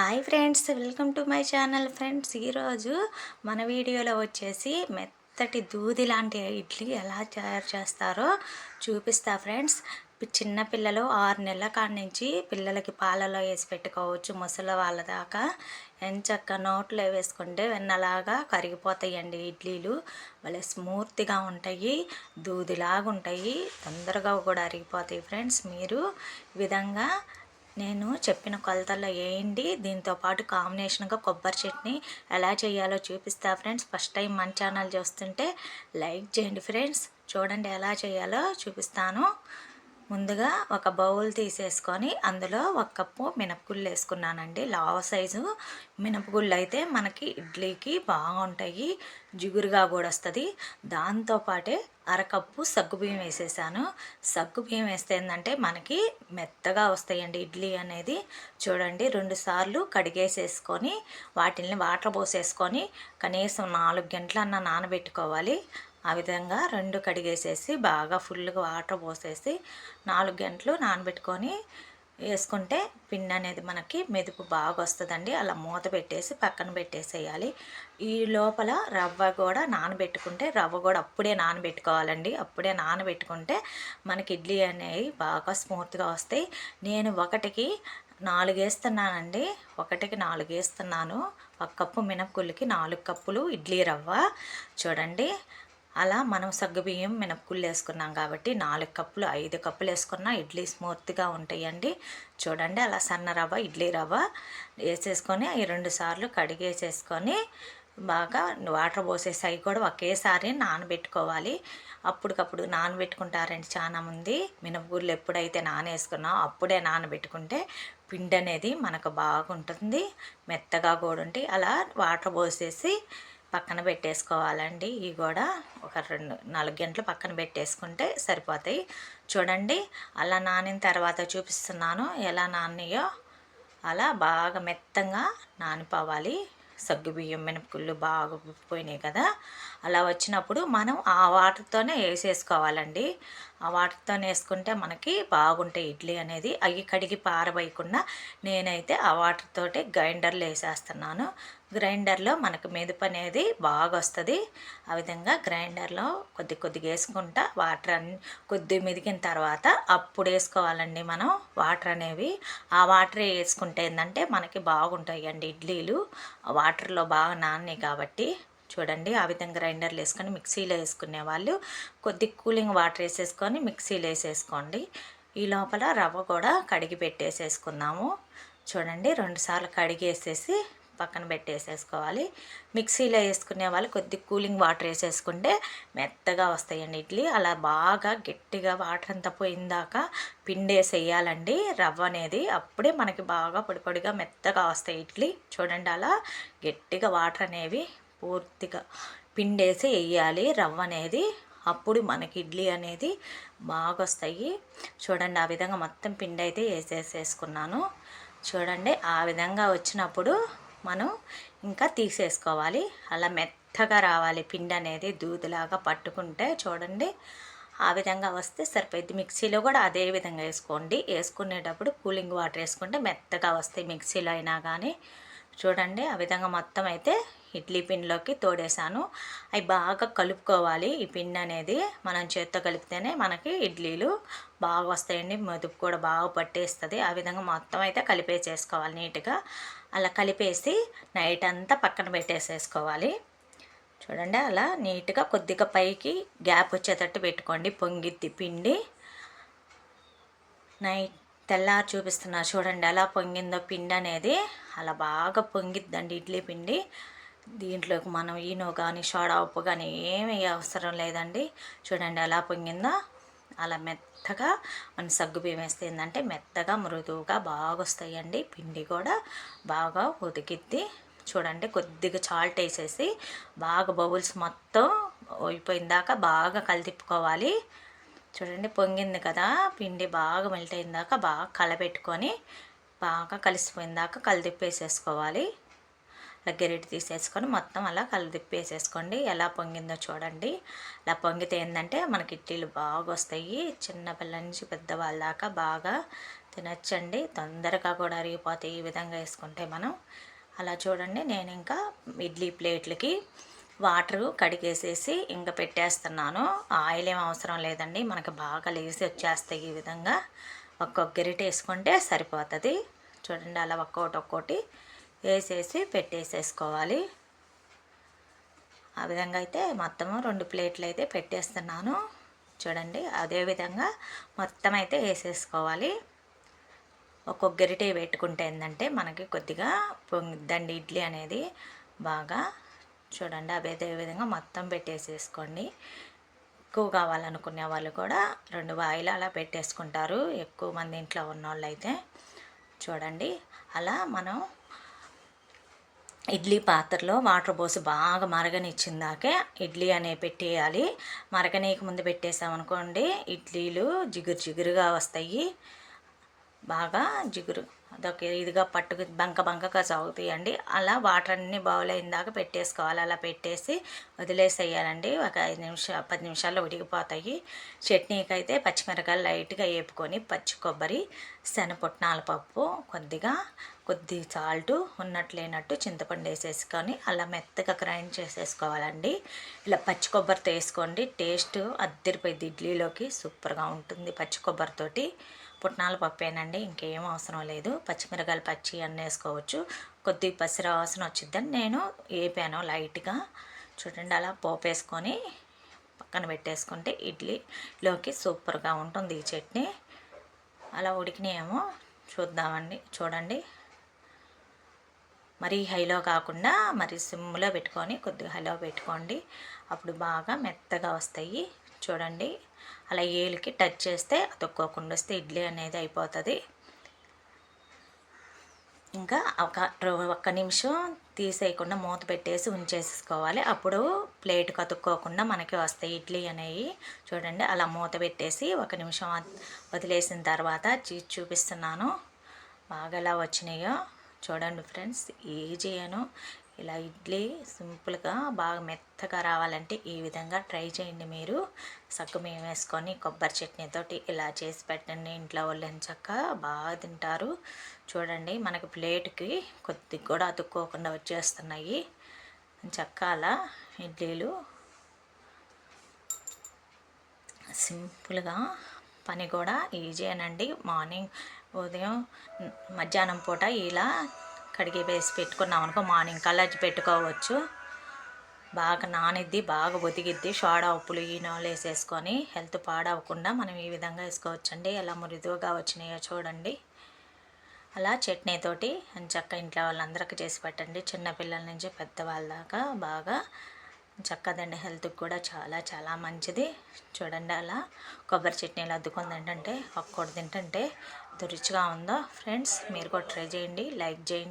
Hi friends welcome to my channel friends. ఈరోజు మన వీడియోలో వచ్చేసి మెత్తటి దూది లాంటి ఇడ్లీ ఎలా తయారు చేస్తారో చూపిస్తా ఫ్రెండ్స్. చిన్నపిల్లలు ఆరు నెలల కాడి నుంచి పిల్లలకి పాలలో వేసి పెట్టుకోవచ్చు ముసలి వాళ్ళ దాకా. ఎంచక్క నోట్లో వేసుకుంటే వెన్నలాగా కరిగిపోతాయండి ఇడ్లీలు. భలే స్మూర్తిగా ఉంటాయి దూదిలాగా ఉంటాయి తొందరగా కూడా అరిగిపోతాయి ఫ్రెండ్స్. మీరు విధంగా నేను చెప్పిన కొలతల్లో వేయండి దీంతో పాటు కాంబినేషన్గా కొబ్బరి చట్నీ ఎలా చేయాలో చూపిస్తా ఫ్రెండ్స్. ఫస్ట్ టైం మన ఛానల్ చూస్తుంటే లైక్ చేయండి ఫ్రెండ్స్. చూడండి ఎలా చేయాలో చూపిస్తాను. ముందుగా ఒక బౌల్ తీసేసుకొని అందులో ఒక కప్పు మినపగుళ్ళు వేసుకున్నానండి. లావ సైజు మినపగుళ్ళు అయితే మనకి ఇడ్లీకి బాగుంటాయి జిగురుగా కూడా వస్తుంది. దాంతోపాటే అరకప్పు సగ్గుబియ్యం వేసేసాను. సగ్గుబియ్యం వేస్తే ఏంటంటే మనకి మెత్తగా వస్తాయండి ఇడ్లీ అనేది. చూడండి రెండు సార్లు కడిగేసేసుకొని వాటిని వాటర్ పోసేసుకొని కనీసం నాలుగు గంటలన్నా నానబెట్టుకోవాలి. ఆ విధంగా రెండు కడిగేసేసి బాగా ఫుల్గా వాటర్ పోసేసి నాలుగు గంటలు నానబెట్టుకొని వేసుకుంటే పిన్ అనేది మనకి మెదుపు బాగా వస్తుందండి. అలా మూత పెట్టేసి పక్కన పెట్టేసేయాలి. ఈ లోపల రవ్వ కూడా నానబెట్టుకుంటే రవ్వ కూడా అప్పుడే నానబెట్టుకోవాలండి. అప్పుడే నానబెట్టుకుంటే మనకి ఇడ్లీ అనేవి బాగా స్మూత్గా వస్తాయి. నేను ఒకటికి నాలుగు వేస్తున్నానండి. ఒకటికి నాలుగు వేస్తున్నాను. ఒక కప్పు మినపగుళ్ళకి నాలుగు కప్పులు ఇడ్లీ రవ్వ. చూడండి. అలా మనం సగ్గుబియ్యం మినపగుళ్ళు వేసుకున్నాం కాబట్టి నాలుగు కప్పులు ఐదు కప్పులు వేసుకున్నా ఇడ్లీ స్మూత్గా ఉంటాయండి. చూడండి అలా సన్న రవ్వ ఇడ్లీ రవ్వ వేసేసుకొని ఈ రెండు సార్లు కడిగేసేసుకొని బాగా వాటర్ పోసేసి అవి కూడా ఒకేసారి నానబెట్టుకోవాలి. అప్పటికప్పుడు నానబెట్టుకుంటారండి చాలా మంది. మినపగుళ్ళు ఎప్పుడైతే నానేసుకున్నా అప్పుడే నానబెట్టుకుంటే పిండి అనేది మనకు బాగుంటుంది మెత్తగా కూడా ఉంటాయి అలా వాటర్ పోసేసి పక్కన పెట్టేసుకోవాలండి. ఇవి కూడా ఒక రెండు నాలుగు గంటలు పక్కన పెట్టేసుకుంటే సరిపోతాయి. చూడండి అలా నానిన తర్వాత చూపిస్తున్నాను. ఎలా నానియో అలా బాగా మెత్తంగా నానిపోవాలి. సగ్గు బియ్యం మినపగుళ్ళు బాగా పోయినాయి కదా. అలా వచ్చినప్పుడు మనం ఆ వాటర్తోనే వేసేసుకోవాలండి. ఆ వాటర్తోనే వేసుకుంటే మనకి బాగుంటాయి. ఇడ్లీ అనేది అవి కడిగి పారబోయకుండా నేనైతే ఆ వాటర్తోటి గ్రైండర్లో వేసేస్తున్నాను. గ్రైండర్లో మనకు మెదుపు అనేది బాగా వస్తుంది. ఆ విధంగా గ్రైండర్లో కొద్ది కొద్దిగా వేసుకుంటా వాటర్ అన్ని కొద్ది మెదిగిన తర్వాత అప్పుడు వేసుకోవాలండి మనం వాటర్ అనేవి. ఆ వాటర్ వేసుకుంటే ఏంటంటే మనకి బాగుంటాయి అండి ఇడ్లీలు వాటర్లో బాగా నాన్నాయి కాబట్టి చూడండి ఆ విధంగా గ్రైండర్లు వేసుకొని మిక్సీలో వేసుకునే వాళ్ళు కొద్ది కూలింగ్ వాటర్ వేసేసుకొని మిక్సీలో వేసేసుకోండి. ఈ లోపల రవ్వ కూడా కడిగి పెట్టేసేసుకుందాము. చూడండి రెండుసార్లు కడిగేసేసి పక్కన పెట్టేసేసుకోవాలి. మిక్సీలో వేసుకునే వాళ్ళు కొద్ది కూలింగ్ వాటర్ వేసేసుకుంటే మెత్తగా వస్తాయండి ఇడ్లీ. అలా బాగా గట్టిగా వాటర్ అంతా పోయిందాక పిండేసేయాలండి రవ్వ అనేది అప్పుడే మనకి బాగా పొడి పొడిగా మెత్తగా వస్తాయి ఇడ్లీ. చూడండి అలా గట్టిగా వాటర్ అనేవి పూర్తిగా పిండేసి వేయాలి. రవ్వ అనేది అప్పుడు మనకి ఇడ్లీ అనేది బాగా వస్తాయి. చూడండి ఆ విధంగా మొత్తం పిండి అయితే వేసేసేసుకున్నాను. చూడండి ఆ విధంగా వచ్చినప్పుడు మనం ఇంకా తీసేసుకోవాలి. అలా మెత్తగా రావాలి. పిండి అనేది దూదిలాగా పట్టుకుంటే చూడండి ఆ విధంగా వస్తే సరిపోయింది మిక్సీలో కూడా అదే విధంగా వేసుకోండి. వేసుకునేటప్పుడు కూలింగ్ వాటర్ వేసుకుంటే మెత్తగా వస్తాయి మిక్సీలో అయినా కానీ. చూడండి ఆ విధంగా మొత్తం అయితే ఇడ్లీ పిండిలోకి తోడేసాను అవి బాగా కలుపుకోవాలి. ఈ పిండి అనేది మనం చేత్తో కలిపితేనే మనకి ఇడ్లీలు బాగా వస్తాయండి. మదుపు కూడా బాగా పట్టేస్తుంది. ఆ విధంగా మొత్తం అయితే కలిపేసేసుకోవాలి నీట్గా. అలా కలిపేసి నైట్ అంతా పక్కన పెట్టేసేసుకోవాలి. చూడండి అలా నీట్గా కొద్దిగా పైకి గ్యాప్ వచ్చేటట్టు పెట్టుకోండి. పొంగిద్ది పిండి. నైట్ తెల్లారి చూపిస్తున్నారు చూడండి ఎలా పొంగిందో పిండి అనేది. అలా బాగా పొంగిద్దండి ఇడ్లీ పిండి. దీంట్లోకి మనం ఈనో కానీ షాడా ఉప్పు కానీ ఏమి అవసరం లేదండి. చూడండి ఎలా పొంగిందో? అలా మెత్తగా మన సగ్గు బియ్యం వేస్తే ఏంటంటే మెత్తగా మృదువుగా బాగా వస్తాయండి పిండి కూడా బాగా ఉతికిద్ది చూడండి కొద్దిగా చాల్ట్ వేసేసి బాగా బబుల్స్ మొత్తం అయిపోయిందాక బాగా కలితిప్పుకోవాలి. చూడండి పొంగింది కదా? పిండి బాగా మెల్ట్ అయిందాక బాగా కలపెట్టుకొని బాగా కలిసిపోయిందాక కలిదిప్పేసేసుకోవాలి గెరిటి తీసేసుకొని మొత్తం అలా కలిదిప్పేసేసుకోండి ఎలా పొంగిందో చూడండి. అలా పొంగితే ఏంటంటే మనకి ఇడ్లీలు బాగా వస్తాయి. చిన్నపిల్ల నుంచి పెద్దవాళ్ళ దాకా బాగా తినచ్చండి. తొందరగా కూడా అరిగిపోతాయి ఈ విధంగా వేసుకుంటే మనం. అలా చూడండి నేను ఇంకా ఇడ్లీ ప్లేట్లకి వాటరు కడిగేసేసి ఇంకా పెట్టేస్తున్నాను. ఆయిల్ ఏం అవసరం లేదండి. మనకి బాగా లేసి వచ్చేస్తాయి ఈ విధంగా. ఒక్కొక్క గరిటె వేసుకుంటే సరిపోతుంది. చూడండి అలా ఒక్కొక్కటి ఒక్కోటి వేసేసి పెట్టేసేసుకోవాలి. ఆ విధంగా అయితే మొత్తము రెండు ప్లేట్లు అయితే పెట్టేస్తున్నాను. చూడండి అదే విధంగా మొత్తం అయితే వేసేసుకోవాలి. ఒక్కొక్క గరిటె పెట్టుకుంటే ఏంటంటే మనకి కొద్దిగా పొంగిద్దండి ఇడ్లీ అనేది బాగా. చూడండి అవి అదే విధంగా మొత్తం పెట్టేసేసుకోండి. ఎక్కువ కావాలనుకునే వాళ్ళు కూడా రెండు వాయిలు అలా పెట్టేసుకుంటారు ఎక్కువ మంది ఇంట్లో ఉన్న వాళ్ళు అయితే. చూడండి అలా మనం ఇడ్లీ పాత్రలో వాటర్ పోసి బాగా మరగనిచ్చిందాకే ఇడ్లీ అనే పెట్టేయాలి. మరగనీక ముందు పెట్టేసామనుకోండి ఇడ్లీలు జిగురు జిగురుగా వస్తాయి. బాగా జిగురు అదొక ఇదిగా పట్టుకు బంక బంకగా సాగుతాయండి. అలా వాటర్ అన్ని బౌల్ అయిన దాకా పెట్టేసుకోవాలి. అలా పెట్టేసి వదిలేసేయాలండి. ఒక ఐదు నిమిషాలు పది నిమిషాల్లో ఉడికిపోతాయి. చట్నీకి అయితే పచ్చిమిరకాయలు లైట్గా వేపుకొని పచ్చి కొబ్బరి శనపుట్నాల పప్పు కొద్దిగా కొద్ది సాల్ట్ ఉన్నట్టు లేనట్టు చింతపండు వేసేసుకొని అలా మెత్తగా గ్రైండ్ చేసేసుకోవాలండి. ఇలా పచ్చి కొబ్బరితో వేసుకోండి. టేస్ట్ అద్దరిపోయింది ఇడ్లీలోకి. సూపర్గా ఉంటుంది పచ్చి కొబ్బరితోటి. పుట్నాల పప్పేనండి ఇంకేం అవసరం లేదు. పచ్చిమిరకాయలు పచ్చి అన్నీ వేసుకోవచ్చు. కొద్దిగా పసిర వాసన వచ్చిద్దని నేను వేపాను లైట్గా. చూడండి అలా పోపు వేసుకొని పక్కన పెట్టేసుకుంటే ఇడ్లీలోకి సూపర్గా ఉంటుంది ఈ చట్నీ. అలా ఉడికినాయేమో చూద్దామండి చూడండి. మరీ హైలో కాకుండా మరి సిమ్లో పెట్టుకొని కొద్దిగా హైలో పెట్టుకోండి. అప్పుడు బాగా మెత్తగా వస్తాయి. చూడండి. అలా ఏలికి టచ్ చేస్తే అతుక్కోకుండా వస్తే ఇడ్లీ అనేది అయిపోతుంది. ఇంకా ఒక ఒక్క నిమిషం తీసేయకుండా మూత పెట్టేసి ఉంచేసుకోవాలి అప్పుడు ప్లేట్ కతుక్కోకుండా మనకి వస్తాయి ఇడ్లీ అనేవి. చూడండి అలా మూత పెట్టేసి ఒక నిమిషం వదిలేసిన తర్వాత చూపిస్తున్నాను. బాగా ఎలా వచ్చినాయో చూడండి ఫ్రెండ్స్ ఈజీ అను ఇలా ఇడ్లీ సింపుల్గా బాగా మెత్తగా రావాలంటే ఈ విధంగా ట్రై చేయండి మీరు. సగ్గుమేం వేసుకొని కొబ్బరి చట్నీతోటి ఇలా చేసి పెట్టండి. ఇంట్లో వాళ్ళని చక్క బాగా తింటారు. చూడండి మనకి ప్లేట్కి కొద్దిగా కూడా అతుక్కోకుండా వచ్చేస్తున్నాయి. చక్కాల అలా ఇడ్లీలు సింపుల్గా పని కూడా ఈజీ అనండి. మార్నింగ్ ఉదయం మధ్యాహ్నం పూట ఇలా కడిగి వేసి పెట్టుకున్నాం అనుకో మార్నింగ్ కల్లా పెట్టుకోవచ్చు. బాగా నానిద్ది బాగా ఒదిగిద్ది సోడా ఉప్పులు ఈనోలు వేసేసుకొని హెల్త్ పాడవకుండా మనం ఈ విధంగా వేసుకోవచ్చండి. ఎలా మృదువుగా వచ్చినాయో చూడండి. అలా చట్నీతోటి చక్క ఇంట్లో వాళ్ళందరికీ చేసి పెట్టండి. చిన్నపిల్లల నుంచి పెద్దవాళ్ళ దాకా బాగా చక్కదండి. హెల్త్కి కూడా చాలా చాలా మంచిది. చూడండి అలా కొబ్బరి చట్నీలు అద్దుకొని తింటుంటే ఒక్కటి తింటుంటే రుచిగా ఉందో. ఫ్రెండ్స్ మీరు కూడా ట్రై చేయండి. లైక్ చేయండి.